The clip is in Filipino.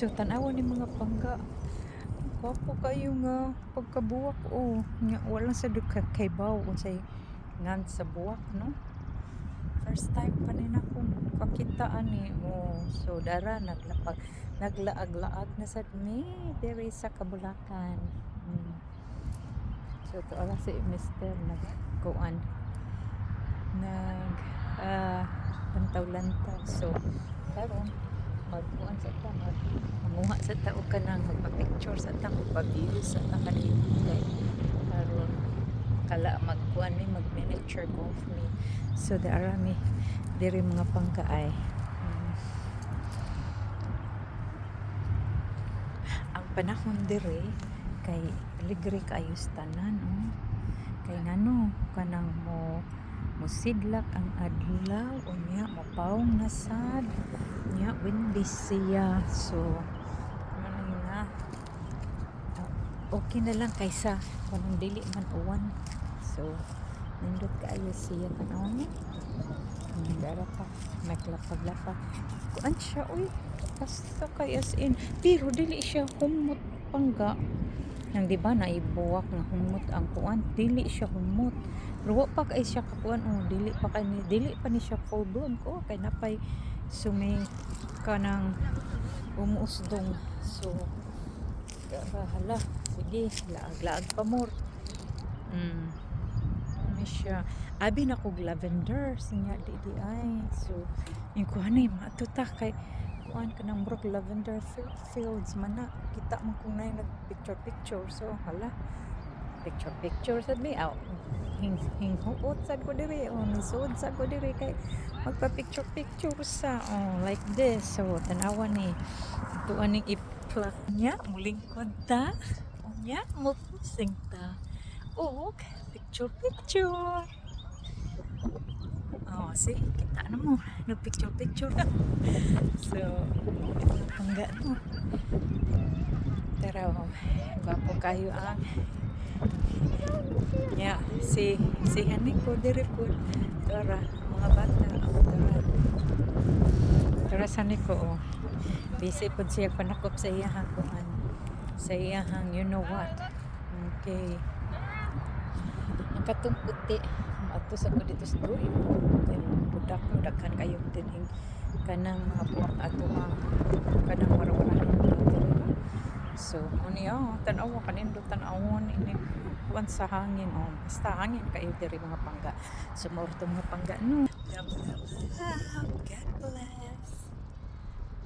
So tanawan ni mga pangga. Wapo kayo nga pagkabuwak o nga walang sa kay baw unsay ngan sa buwak no. First time pa rin akong kakitaan ni mo. So dara naglapag naglaag-laag na sad mi diri sa Kabulakan. Mm. So to ala si Mr. nagkuan nag ah, lantaw-lantaw. So karon magkuan sa ta mag sa tao ka nang magpa-picture sa ta magpa-view sa ta kanina kay karon kala magkuan mi mag miniature golf mi so the arami diri mga pangkaay Mm. ang panahon dire kay aligre kayo tanan oh. kay ngano kanang mo musidlak ang adlaw unya mapawong nasad nya windy siya. So ano ah, okay na lang kaysa kanang dili man uwan. So nindot kaayo siya tanaw mo Hmm, dara pa naglapag-lapag. Kuan siya uy basta kay as in. Pero dili siya humot pangga nang di ba naibuwak nga humot ang kuan dili siya humot. Pero pa kay siya kakuan. Oh dili pa kay dili pa ni siya full blown ko kay napay sumi ka ng umuusdong. So hala sige laag-laag pa more. Mm siya. Abi na kog lavender. Sinya di di ay. So yung kuhan ay matuta kay kuan ka ng brook lavender fi- fields man na kita man kung na nag picture so hala. Picture picture sad mi aw hing hing huot sad ko diri. Oh nisod sad ko diri. Kay magpa picture picture sa oh like this. So tanawa ni. Tuan ning i-plug niya. Muling ta. Nya mo pusing ta. Og picture picture See, kita na mo. No picture so, hangga no. Pero, gwapo kayo ang Yeah, si si Hanik ko diri po. Tara, mga bata. Tara. Tara sa niko oh. Busy po siya panakop sa iyahang kuhan. Sa iyahang you know what. Okay. Ang katong. Ato sa ko dito sa doy. Kay budak budakan kayo din kanang mga buwak ato ang kanang warawaran So, muni oh, tanaw kanindo tanawon ini kuan sa hangin oh. Basta hangin kayo diri mga pangga. Sumorto mga pangga no. God bless.